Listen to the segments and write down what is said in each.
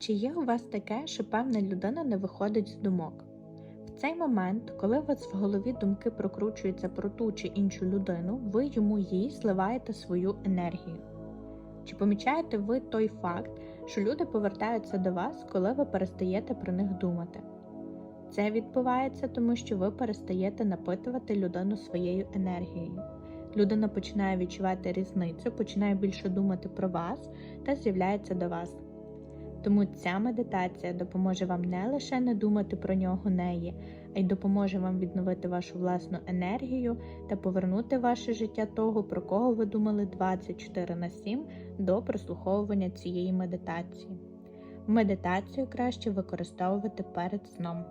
Чи є у вас таке, що певна людина не виходить з думок? В цей момент, коли у вас в голові думки прокручуються про ту чи іншу людину, ви йому їй зливаєте свою енергію. Чи помічаєте ви той факт, що люди повертаються до вас, коли ви перестаєте про них думати? Це відбувається тому, що ви перестаєте напитувати людину своєю енергією. Людина починає відчувати різницю, починає більше думати про вас та з'являється до вас. Тому ця медитація допоможе вам не лише не думати про нього неї, а й допоможе вам відновити вашу власну енергію та повернути ваше життя того, про кого ви думали 24 на 7 до прослуховування цієї медитації. Медитацію краще використовувати перед сном.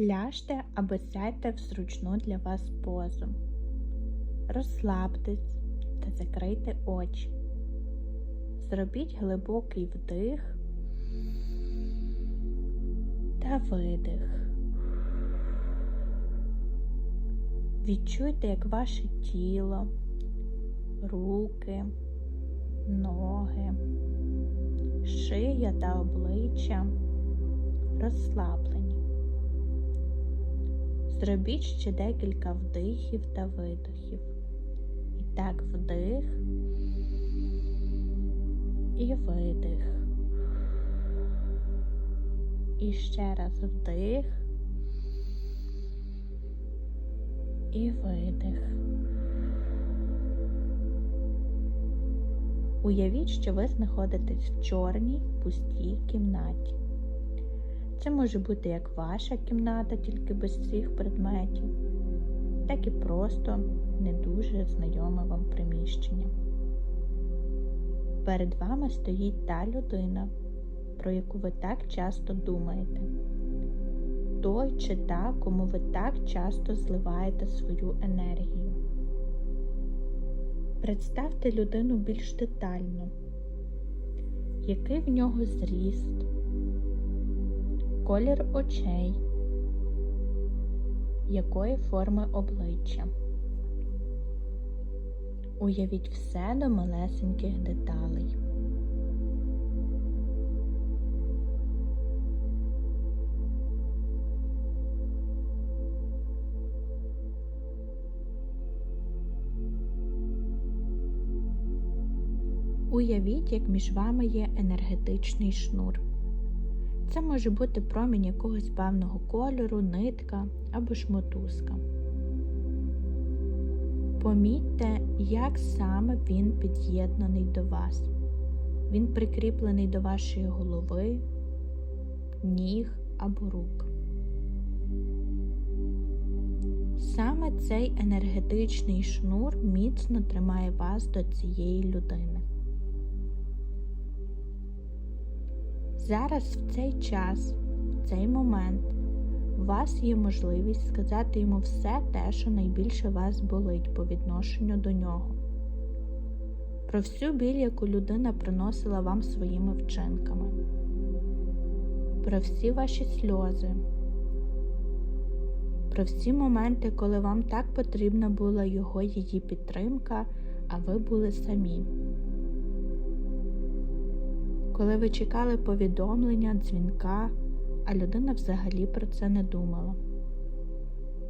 Ляжте або сядьте в зручну для вас позу. Розслабтесь та закрийте очі. Зробіть глибокий вдих та видих. Відчуйте, як ваше тіло, руки, ноги, шия та обличчя розслаблені. Зробіть ще декілька вдихів та видохів. І так вдих і видих. І ще раз вдих і видих. Уявіть, що ви знаходитесь в чорній пустій кімнаті. Це може бути як ваша кімната, тільки без всіх предметів, так і просто не дуже знайоме вам приміщення. Перед вами стоїть та людина, про яку ви так часто думаєте, той чи та, кому ви так часто зливаєте свою енергію. Представте людину більш детально, який в нього зріст, колір очей, якої форми обличчя. Уявіть все до малесеньких деталей. Уявіть, як між вами є енергетичний шнур. Це може бути промінь якогось певного кольору, нитка або ж мотузка. Помітьте, як саме він під'єднаний до вас. Він прикріплений до вашої голови, ніг або рук. Саме цей енергетичний шнур міцно тримає вас до цієї людини. Зараз в цей час, в цей момент, у вас є можливість сказати йому все те, що найбільше вас болить по відношенню до нього. Про всю біль, яку людина приносила вам своїми вчинками, про всі ваші сльози, про всі моменти, коли вам так потрібна була його її підтримка, а ви були самі. Коли ви чекали повідомлення, дзвінка, а людина взагалі про це не думала.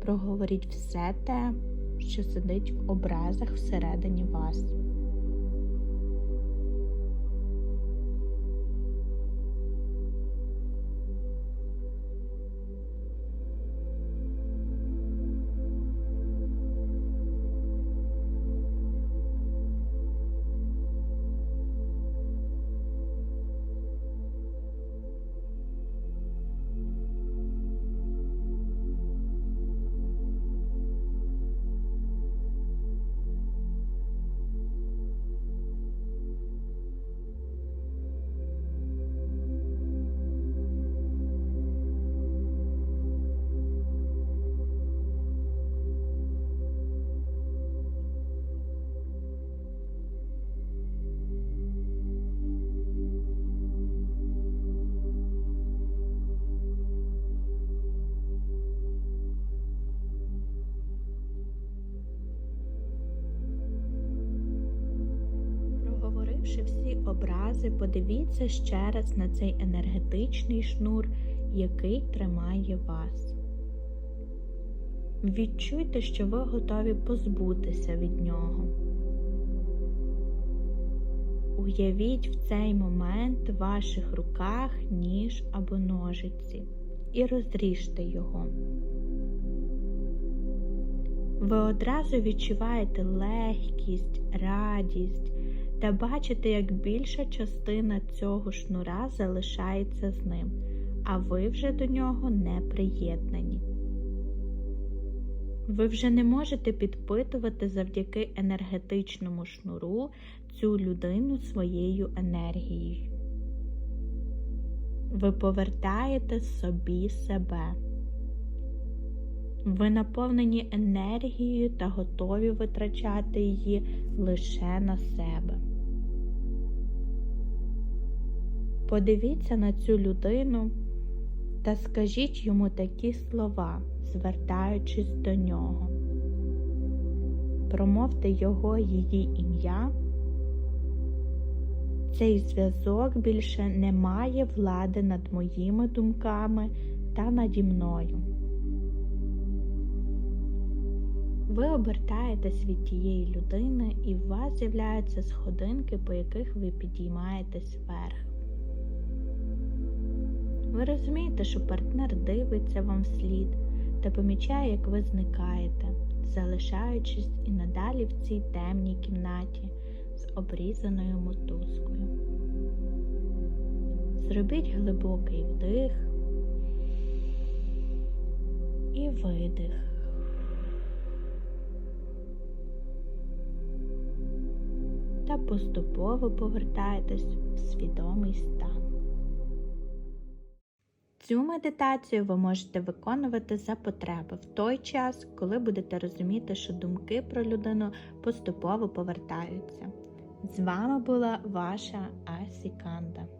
Проговоріть все те, що сидить в образах всередині вас. Образи, подивіться ще раз на цей енергетичний шнур, який тримає вас. Відчуйте, що ви готові позбутися від нього. Уявіть в цей момент в ваших руках ніж або ножиці і розріжте його. Ви одразу відчуваєте легкість, радість та бачите, як більша частина цього шнура залишається з ним, а ви вже до нього не приєднані. Ви вже не можете підпитувати завдяки енергетичному шнуру цю людину своєю енергією. Ви повертаєте собі себе. Ви наповнені енергією та готові витрачати її лише на себе. Подивіться на цю людину та скажіть йому такі слова, звертаючись до нього. Промовте його її ім'я. Цей зв'язок більше не має влади над моїми думками та наді мною. Ви обертаєтесь від тієї людини, і у вас з'являються сходинки, по яких ви підіймаєтесь вверх. Ви розумієте, що партнер дивиться вам вслід та помічає, як ви зникаєте, залишаючись і надалі в цій темній кімнаті з обрізаною мотузкою. Зробіть глибокий вдих і видих. Та поступово повертаєтесь в свідомий стан. Цю медитацію ви можете виконувати за потреби в той час, коли будете розуміти, що думки про людину поступово повертаються. З вами була ваша Асіканда.